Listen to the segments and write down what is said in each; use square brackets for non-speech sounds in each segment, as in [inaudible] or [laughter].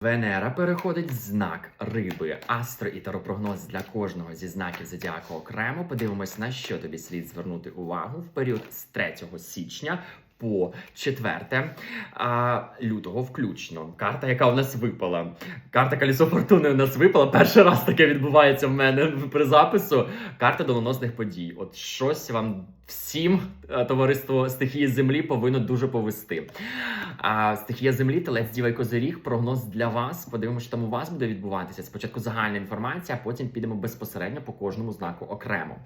Венера переходить в знак риби. Астро і таропрогноз для кожного зі знаків зодіаку окремо. Подивимось, на що тобі слід звернути увагу в період з 3 січня. По 4 а, лютого включно. Карта, яка у нас випала. Карта Колесо Фортуни у нас випала. Перший раз таке відбувається в мене при запису. Карта доленосних подій. От щось вам всім е, товариство стихії землі повинно дуже повести. А стихія землі, телець діва і козиріг, прогноз для вас. Подивимося, що там у вас буде відбуватися. Спочатку загальна інформація, а потім підемо безпосередньо по кожному знаку окремо.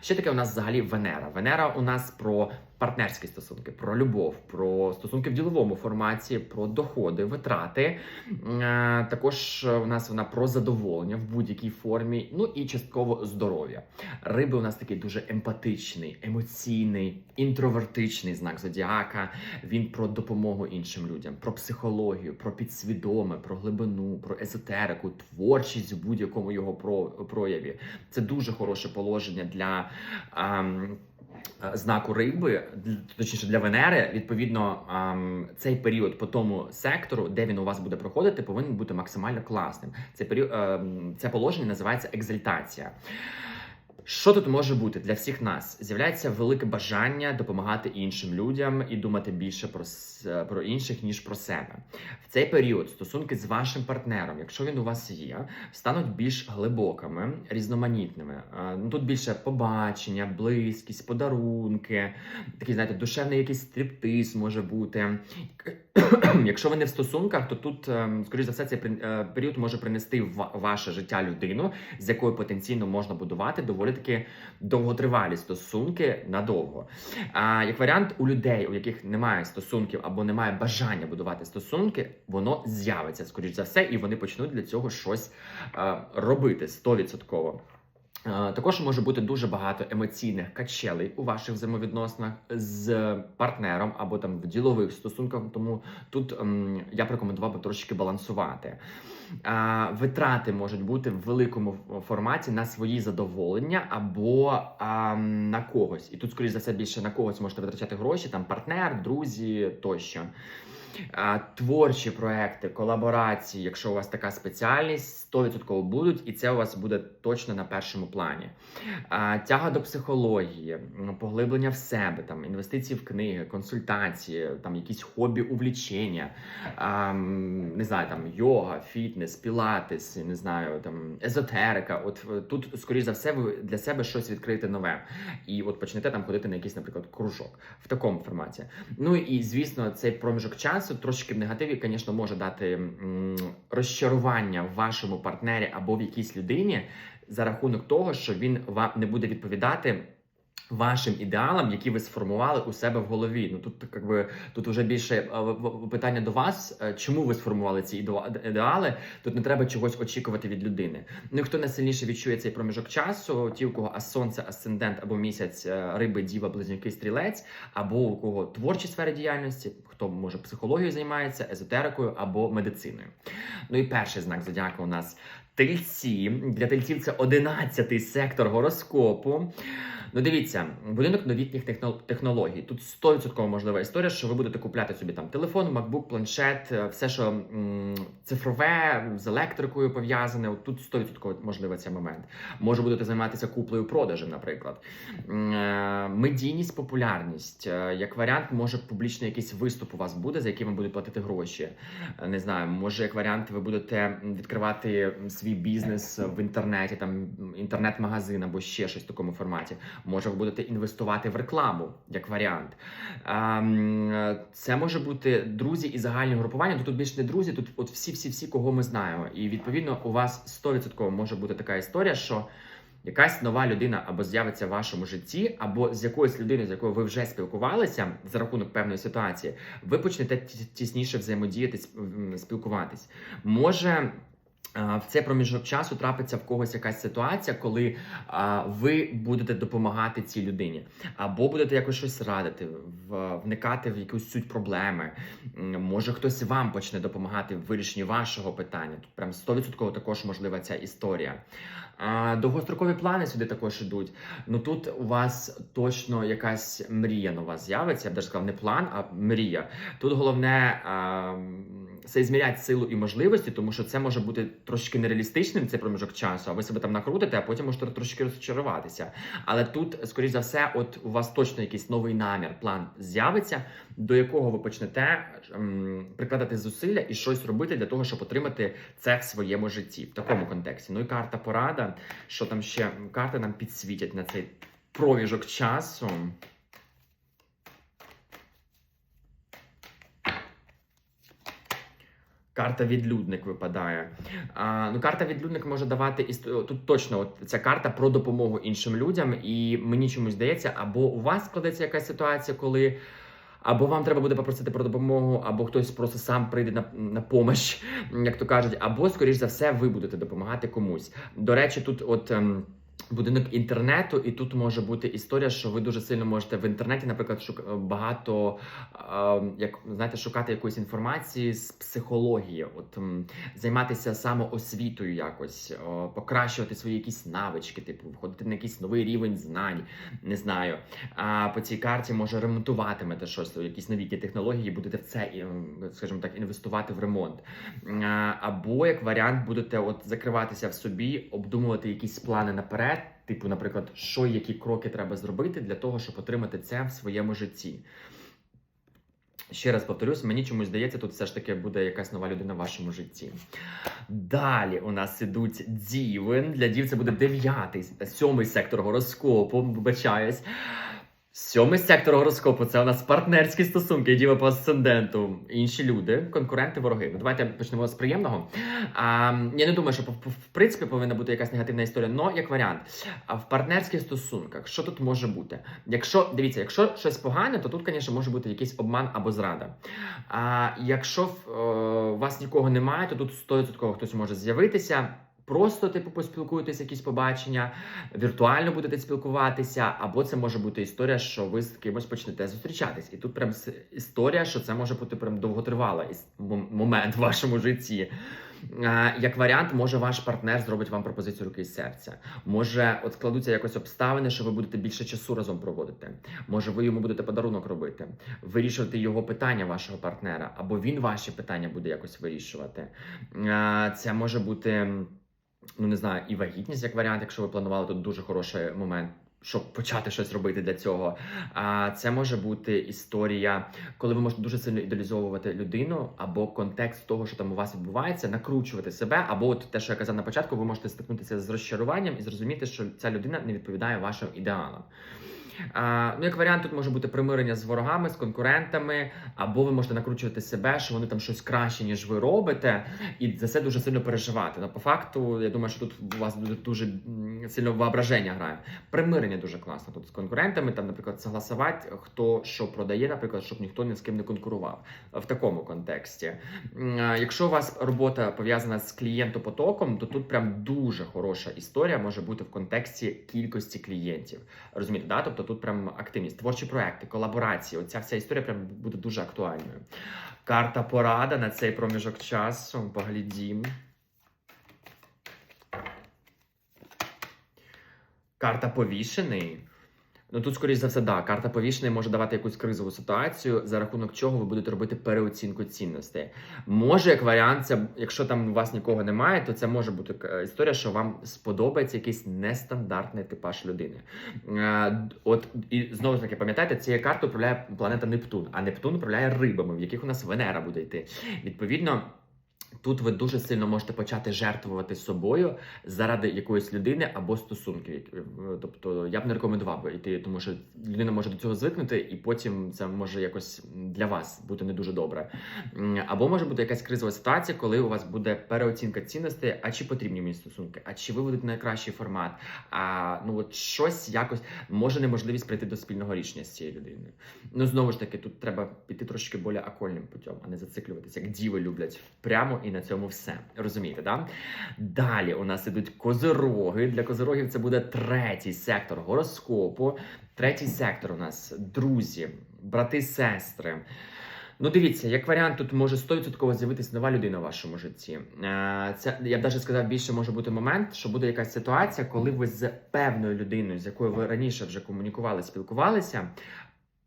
Що таке у нас взагалі Венера? Венера у нас про партнерські стосунки, про любов, про стосунки в діловому форматі, про доходи, витрати. Е, Також у нас вона про задоволення в будь-якій формі, ну і частково здоров'я. Риби у нас такий дуже емпатичний, емоційний, інтровертичний знак зодіака. Він про допомогу іншим людям, про психологію, про підсвідоме, про глибину, про езотерику, творчість в будь-якому його про- прояві. Це дуже хороше положення для. ам, е, Знаку риби, точніше для Венери, відповідно, цей період по тому сектору, де він у вас буде проходити, повинен бути максимально класним. Це період, ем, це положення називається екзальтація. Що тут може бути для всіх нас? З'являється велике бажання допомагати іншим людям і думати більше про, про інших, ніж про себе. В цей період стосунки з вашим партнером, якщо він у вас є, стануть більш глибокими, різноманітними. Е, Ну тут більше побачення, близькість, подарунки, такий, знаєте, душевний якийсь стриптиз може бути. [clears throat] Якщо ви не в стосунках, то тут, ем, скоріш за все, цей е, період може принести в ваше життя людину, з якою потенційно можна будувати доволі таки довготривалі стосунки надовго. А як варіант, у людей, у яких немає стосунків або немає бажання будувати стосунки, воно з'явиться скоріш за все, і вони почнуть для цього щось е, робити 100%. Е, Також може бути дуже багато емоційних качелей у ваших взаємовідносинах з партнером або там в ділових стосунках. Тому тут ем, я б рекомендував би трошки балансувати. Е, Витрати можуть бути в великому форматі на свої задоволення або а, на когось. І тут, скоріш за все, більше на когось можете витрачати гроші, там партнер, друзі тощо. Творчі проекти, колаборації, якщо у вас така спеціальність, 100% будуть, і це у вас буде точно на першому плані. Тяга до психології, поглиблення в себе, там інвестиції в книги, консультації, там якісь хобі, увлічення, не знаю, там йога, фітнес, пілатес, не знаю, там езотерика. От тут, скоріш за все, ви для себе щось відкриєте нове. І от почнете там ходити на якийсь, наприклад, кружок в такому форматі. Ну і звісно, цей проміжок часу трошки в негативі, звісно, може дати розчарування в вашому партнері або в якійсь людині за рахунок того, що він вам не буде відповідати. Вашим ідеалам, які ви сформували у себе в голові. Ну тут як би тут вже більше е, питання до вас, е, чому ви сформували ці ідеали? Тут не треба чогось очікувати від людини. Ну і хто найсильніше відчує цей проміжок часу, ті, у кого а сонце, асцендент або місяць, е, риби, діва, близнюки, стрілець, або у кого творчі сфери діяльності, хто може психологією займається, езотерикою або медициною. Ну і перший знак зодіаку у нас тельці. Для тельців це 11-й сектор гороскопу. Ну, дивіться, будинок новітніх техно- технологій. Тут 100% можлива історія, що ви будете купляти собі там телефон, MacBook, планшет, е, все, що м, цифрове, з електрикою пов'язане. Тут 100% можливий цей момент. Може будете займатися куплею продажем, наприклад. Е, Медійність, популярність. Е, Як варіант, може публічний якийсь виступ у вас буде, за який вам будуть платити гроші. Не знаю, може, як варіант, ви будете відкривати свій бізнес в інтернеті, там інтернет-магазин або ще щось в такому форматі. Може, ви будете інвестувати в рекламу, як варіант. Ем, Це може бути друзі і загальні групування. Тут більше не друзі, тут от всі-всі-всі, кого ми знаємо. І відповідно у вас 100% може бути така історія, що. Якась нова людина або з'явиться в вашому житті, або з якоюсь людиною, з якою ви вже спілкувалися за рахунок певної ситуації, ви почнете тісніше взаємодіяти, спілкуватись. Може. В цей проміжок часу трапиться в когось якась ситуація, коли ви будете допомагати цій людині, або будете якось щось радити, вникати в якусь суть проблеми. Може, хтось вам почне допомагати в вирішенні вашого питання. Тут прям 100% також можлива ця історія. Довгострокові плани сюди також ідуть. Ну тут у вас точно якась мрія нова з'явиться. Я б даже сказав, не план, а мрія. Тут головне а, м, силу і можливості, тому що це може бути трошки нереалістичним цей проміжок часу, а ви себе там накрутите, а потім можете трошки розчаруватися. Але тут, скоріш за все, от у вас точно якийсь новий намір, план з'явиться, до якого ви почнете ем, прикладати зусилля і щось робити для того, щоб отримати це в своєму житті в такому контексті. Ну і карта порада, що там ще карти нам підсвітять на цей проміжок часу. Карта відлюдник випадає. А, ну, карта відлюдник може давати тут точно от ця карта про допомогу іншим людям, і мені чомусь здається, або у вас складеться якась ситуація, коли. Або вам треба буде попросити про допомогу, або хтось просто сам прийде на, на помощь, як то кажуть, або, скоріш за все, ви будете допомагати комусь. До речі, тут от. Будинок інтернету, і тут може бути історія, що ви дуже сильно можете в інтернеті, наприклад, шук... багато е, як знаєте, шукати якоїсь інформації з психології, от м, займатися самоосвітою, якось о, покращувати свої якісь навички, типу виходити на якийсь новий рівень знань, не знаю. А по цій карті може ремонтуватимете щось, якісь новітні технології, будете в це, скажімо так, інвестувати в ремонт. Або як варіант, будете от закриватися в собі, обдумувати якісь плани наперед. Типу, наприклад, що які кроки треба зробити для того, щоб отримати це в своєму житті. Ще раз повторюсь, мені чомусь здається, тут все ж таки буде якась нова людина в вашому житті. Далі у нас ідуть діви. Для дів це буде дев'ятий, сьомий сектор гороскопу, вибачаюсь. Сьомий сектор гороскопу це у нас партнерські стосунки, діви по асценденту, інші люди, конкуренти, вороги. Ну, давайте почнемо з приємного. А, я не думаю, що в, принципі повинна бути якась негативна історія, але як варіант. А в партнерських стосунках, що тут може бути? Якщо дивіться, якщо щось погане, то тут, звісно, може бути якийсь обман або зрада. А якщо е, у вас нікого немає, то тут 100% хтось може з'явитися. Просто, типу, поспілкуєтесь, якісь побачення, віртуально будете спілкуватися, або це може бути історія, що ви з кимось почнете зустрічатись. І тут прям історія, що це може бути прям довготривала іс- момент в вашому житті. Як варіант, може ваш партнер зробить вам пропозицію руки і серця. Може, от складуться якось обставини, що ви будете більше часу разом проводити. Може, ви йому будете подарунок робити, вирішувати його питання вашого партнера, або він ваші питання буде якось вирішувати. Це може бути, ну не знаю, і вагітність як варіант, якщо ви планували тут дуже хороший момент. Щоб почати щось робити для цього, а це може бути історія, коли ви можете дуже сильно ідеалізовувати людину, або контекст того, що там у вас відбувається, накручувати себе, або от те, що я казав на початку, ви можете стикнутися з розчаруванням і зрозуміти, що ця людина не відповідає вашим ідеалам. Ну, як варіант, тут може бути примирення з ворогами, з конкурентами, або ви можете накручувати себе, що вони там щось краще, ніж ви робите, і за це дуже сильно переживати. Ну, по факту, я думаю, що тут у вас дуже сильно воображення грає. Примирення дуже класно тут з конкурентами, там, наприклад, согласувати, хто що продає, наприклад, щоб ніхто ні з ким не конкурував в такому контексті. Якщо у вас робота пов'язана з клієнтопотоком, то тут прям дуже хороша історія може бути в контексті кількості клієнтів. Розумієте, да? Тобто тут прям активність, творчі проекти, колаборації. Оця вся історія прям буде дуже актуальною. Карта порада на цей проміжок часу. Поглядім. Карта повішений. Ну тут, скоріш за все, да, карта повішений може давати якусь кризову ситуацію, за рахунок чого ви будете робити переоцінку цінностей. Може, як варіант, це, якщо там у вас нікого немає, то це може бути е, історія, що вам сподобається якийсь нестандартний типаж людини. Е, От і знову ж таки, пам'ятаєте, цією картою управляє планета Нептун, а Нептун управляє рибами, в яких у нас Венера буде йти. Відповідно. Тут ви дуже сильно можете почати жертвувати собою заради якоїсь людини або стосунків. Е, Тобто я б не рекомендував би йти, тому що людина може до цього звикнути, і потім це може якось для вас бути не дуже добре. Або може бути якась кризова ситуація, коли у вас буде переоцінка цінностей, а чи потрібні мені стосунки, а чи виведуть найкращий формат, а ну от щось якось може неможливість прийти до спільного рішення з цією людиною. Ну знову ж таки, тут треба піти трошки більш окольним путем, а не зациклюватися, як діви люблять прямо і на цьому все. Розумієте, да? Далі у нас ідуть козороги. Для козорогів це буде третій сектор гороскопу. Третій сектор у нас друзі, брати, сестри. Ну, дивіться, як варіант, тут може 100% з'явитися нова людина в вашому житті. Е, Це я б навіть сказав, більше може бути момент, що буде якась ситуація, коли ви з певною людиною, з якою ви раніше вже комунікували, спілкувалися,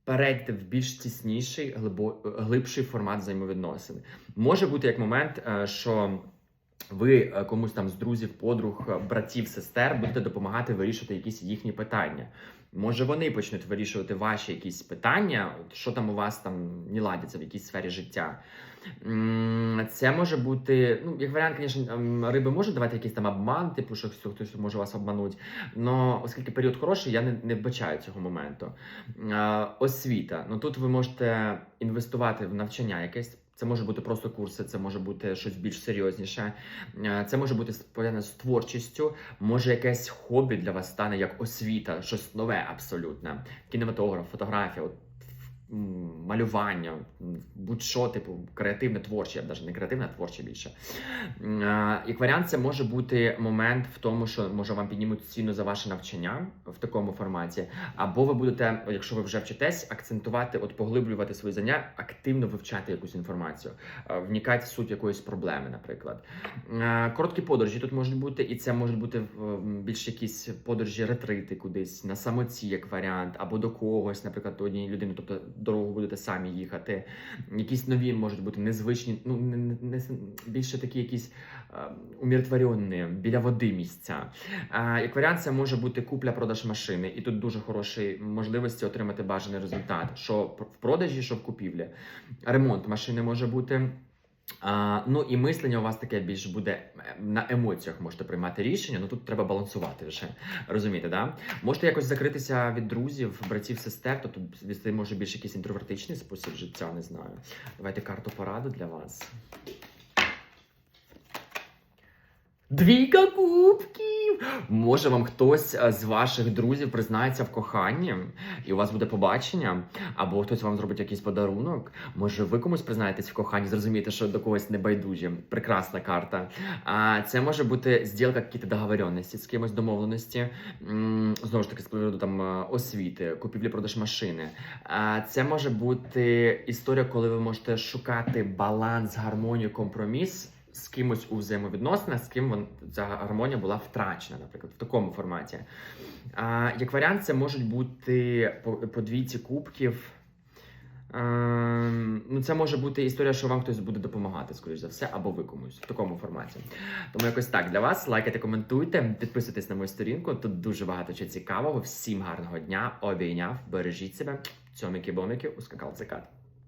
перейдете в більш тісніший, глибо, глибший формат взаємовідносин. Може бути як момент, е, що ви е, комусь там з друзів, подруг, е, братів, сестер будете допомагати вирішити якісь їхні питання. Може, вони почнуть вирішувати ваші якісь питання, що там у вас там не ладяться в якійсь сфері життя. Це може бути, ну, як варіант, звісно, риби можуть давати якийсь там обман, типу, що хтось може вас обманути. Но оскільки період хороший, я не, не вбачаю цього моменту. Е, Освіта. Ну тут ви можете інвестувати в навчання якесь. Це може бути просто курси, це може бути щось більш серйозніше. Е, Це може бути пов'язане з творчістю, може якесь хобі для вас стане як освіта, щось нове абсолютно. Кінематограф, фотографія, малювання, будь-що, типу, креативне, творче, навіть не креативне, а творче більше. Е, Як варіант, це може бути момент в тому, що може вам піднімуть ціну за ваше навчання в такому форматі, або ви будете, якщо ви вже вчитесь, акцентувати, от поглиблювати свої знання, активно вивчати якусь інформацію, е, вникати в суть якоїсь проблеми, наприклад. Е, Короткі подорожі тут можуть бути, і це можуть бути більш якісь подорожі, ретрити кудись на самоті, як варіант, або до когось, наприклад, до однієї людини, тобто дорогу будете самі їхати. Якісь нові можуть бути незвичні, ну не, не, більше такі якісь е, умиротворені, біля води місця. Е, як варіант, це може бути купля-продаж машини, і тут дуже хороші можливості отримати бажаний результат, що в продажі, що в купівлі. Ремонт машини може бути. А, ну і мислення у вас таке більш буде е, на емоціях можете приймати рішення. Ну тут треба балансувати вже. Розумієте, да? Можете якось закритися від друзів, братів, сестер, тобто це може більш якийсь інтровертичний спосіб життя, не знаю. Давайте карту пораду для вас. Двійка кубків! Може вам хтось е, з ваших друзів признається в коханні, і у вас буде побачення, або хтось вам зробить якийсь подарунок. Може, ви комусь признаєтесь в коханні, зрозумієте, що до когось не байдужі. Прекрасна карта. А це може бути зділка, якісь договоренності з кимось домовленості. Знову ж таки, з приводу там е, освіти, купівлі-продаж машини. А це може бути історія, коли ви можете шукати баланс, гармонію, компроміс з кимось у взаємовідносинах, з ким ця гармонія була втрачена, наприклад, в такому форматі. А, як варіант, це можуть бути по, двійці кубків. Ну, це може бути історія, що вам хтось буде допомагати, скоріш за все, або ви комусь в такому форматі. Тому якось так для вас. Лайкайте, коментуйте, підписуйтесь на мою сторінку. Тут дуже багато чого цікавого. Всім гарного дня. Обійняв, бережіть себе. Цьоміки-боміки, ускакав закат.